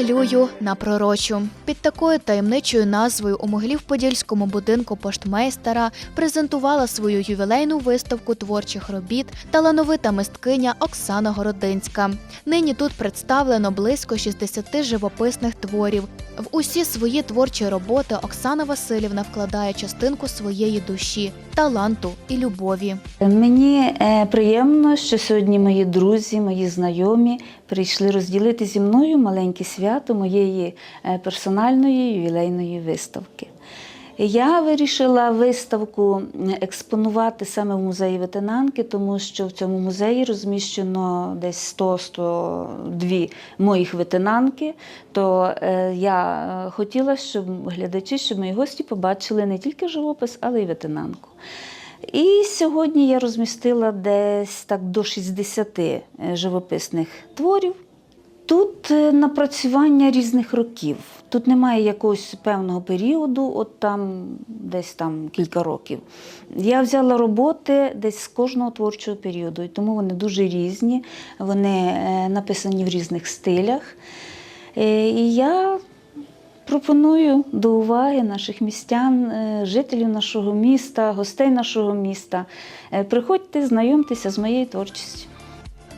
Намалюю на пророчу. Під такою таємничою назвою у Могилів-Подільському будинку поштмейстера презентувала свою ювілейну виставку творчих робіт талановита мисткиня Оксана Городинська. Нині тут представлено близько 60 живописних творів. В усі свої творчі роботи Оксана Васильівна вкладає частинку своєї душі, таланту і любові. Мені е, приємно, що сьогодні мої друзі, мої знайомі прийшли розділити зі мною маленьке свято моєї е, персональної ювілейної виставки. Я вирішила виставку експонувати саме в музеї ветенанки, тому що в цьому музеї розміщено десь 100-102 моїх ветенанки. То е, я е, хотіла, щоб глядачі, щоб мої гості побачили не тільки живопис, але й ветенанку. І сьогодні я розмістила десь так до 60 е, живописних творів. Тут е, напрацювання різних років. Тут немає якогось певного періоду, от там десь там кілька років. Я взяла роботи десь з кожного творчого періоду, і тому вони дуже різні, вони е, написані в різних стилях. Е, І я пропоную до уваги наших містян, жителів нашого міста, гостей нашого міста. Приходьте, знайомтеся з моєю творчістю.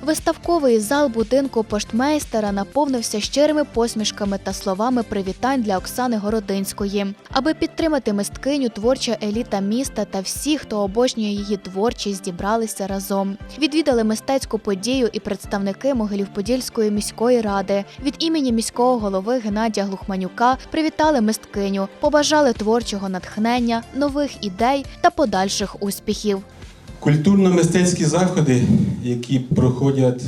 Виставковий зал будинку поштмейстера наповнився щирими посмішками та словами привітань для Оксани Городинської. Аби підтримати мисткиню, творча еліта міста та всі, хто обожнює її творчість, зібралися разом. Відвідали мистецьку подію і представники Могилів-Подільської міської ради. Від імені міського голови Геннадія Глухманюка привітали мисткиню, побажали творчого натхнення, нових ідей та подальших успіхів. Культурно-мистецькі заходи, які проходять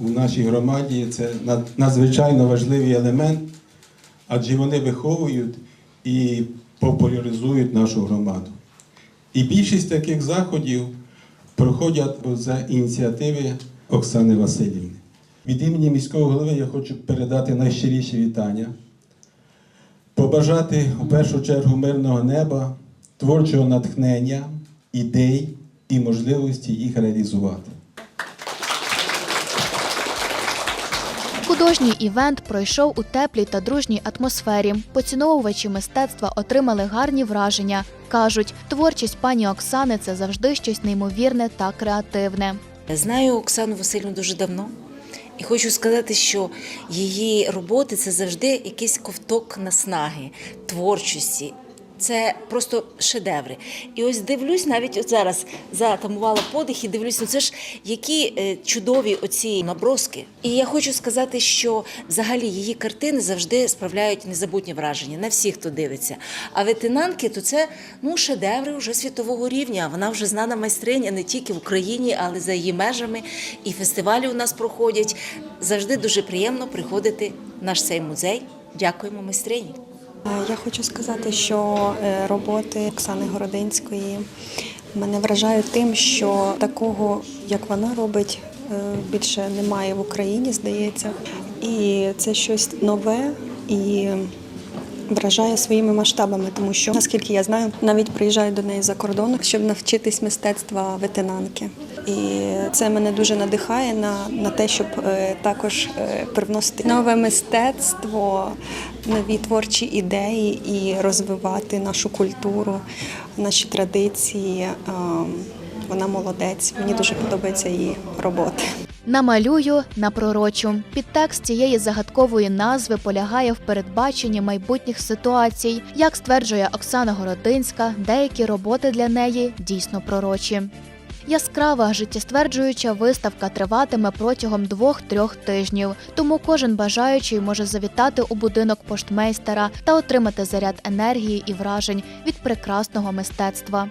у нашій громаді, це надзвичайно важливий елемент, адже вони виховують і популяризують нашу громаду. І більшість таких заходів проходять за ініціативи Оксани Васильівни. Від імені міського голови я хочу передати найщиріші вітання, побажати у першу чергу мирного неба, творчого натхнення, ідей і можливості їх реалізувати. Художній івент пройшов у теплій та дружній атмосфері. Поціновувачі мистецтва отримали гарні враження. Кажуть, творчість пані Оксани це завжди щось неймовірне та креативне. Знаю Оксану Васильівну дуже давно. І хочу сказати, що її роботи це завжди якийсь ковток наснаги, творчості. Це просто шедеври. І ось дивлюсь, навіть от зараз затамувала подих і дивлюсь, ну це ж які е, чудові оці наброски. І я хочу сказати, що взагалі її картини завжди справляють незабутні враження на всіх, хто дивиться. А ветенанки, то це ну шедеври вже світового рівня. Вона вже знана майстриня не тільки в Україні, але за її межами. І фестивалі у нас проходять. Завжди дуже приємно приходити в наш цей музей. Дякуємо майстрині. Е, Я хочу сказати, що е, роботи Оксани Городинської мене вражають тим, що такого, як вона робить, е, більше немає в Україні, здається. І це щось нове і вражає своїми масштабами, тому що, наскільки я знаю, навіть приїжджають до неї за кордон, щоб навчитись мистецтва ветенанки. І це мене дуже надихає на, на те, щоб е, також е, привносити нове мистецтво, нові творчі ідеї і розвивати нашу культуру, наші традиції. Ем, Вона молодець. Мені дуже подобається її роботи. Намалюю на пророчу. Підтекст цієї загадкової назви полягає в передбаченні майбутніх ситуацій. Як стверджує Оксана Городинська, деякі роботи для неї дійсно пророчі. Яскрава життєстверджуюча виставка триватиме протягом двох-трьох тижнів, тому кожен бажаючий може завітати у будинок поштмейстера та отримати заряд енергії і вражень від прекрасного мистецтва.